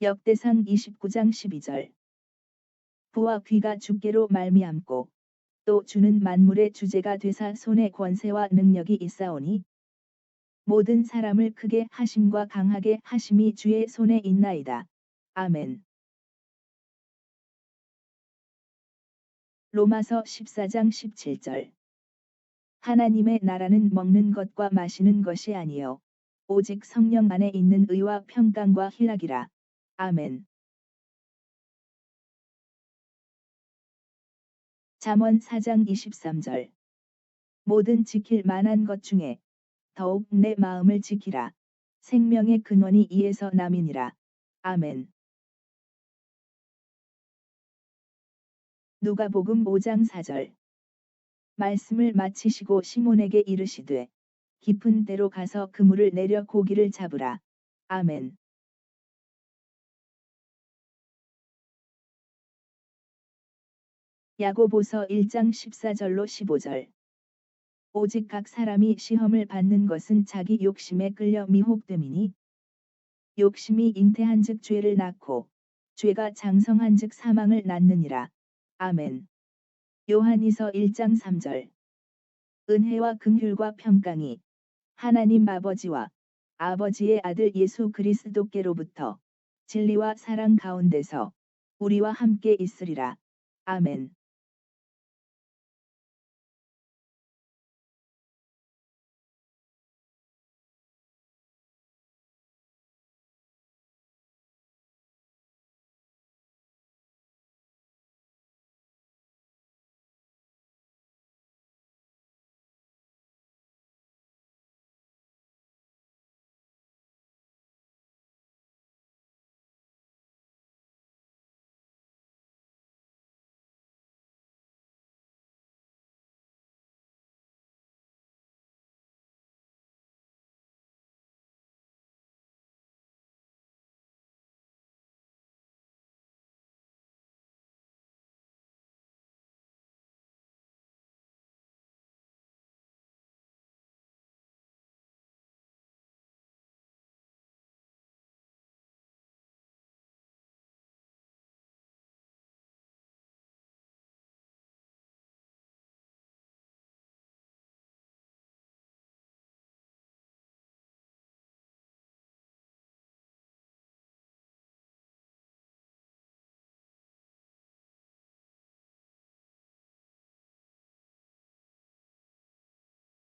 역대상 29장 12절 부와 귀가 주께로 말미암고 또 주는 만물의 주제가 되사 손에 권세와 능력이 있사오니 모든 사람을 크게 하심과 강하게 하심이 주의 손에 있나이다. 아멘. 로마서 14장 17절 하나님의 나라는 먹는 것과 마시는 것이 아니요 오직 성령 안에 있는 의와 평강과 희락이라. 아멘. 잠언 4장 23절 모든 지킬 만한 것 중에 더욱 내 마음을 지키라. 생명의 근원이 이에서 남이니라. 아멘. 누가복음 5장 4절 말씀을 마치시고 시몬에게 이르시되 깊은 데로 가서 그물을 내려 고기를 잡으라. 아멘. 야고보서 1장 14절로 15절 오직 각 사람이 시험을 받는 것은 자기 욕심에 끌려 미혹됨이니 욕심이 잉태한즉 죄를 낳고 죄가 장성한즉 사망을 낳느니라. 아멘. 요한이서 1장 3절 은혜와 긍휼과 평강이 하나님 아버지와 아버지의 아들 예수 그리스도께로부터 진리와 사랑 가운데서 우리와 함께 있으리라. 아멘.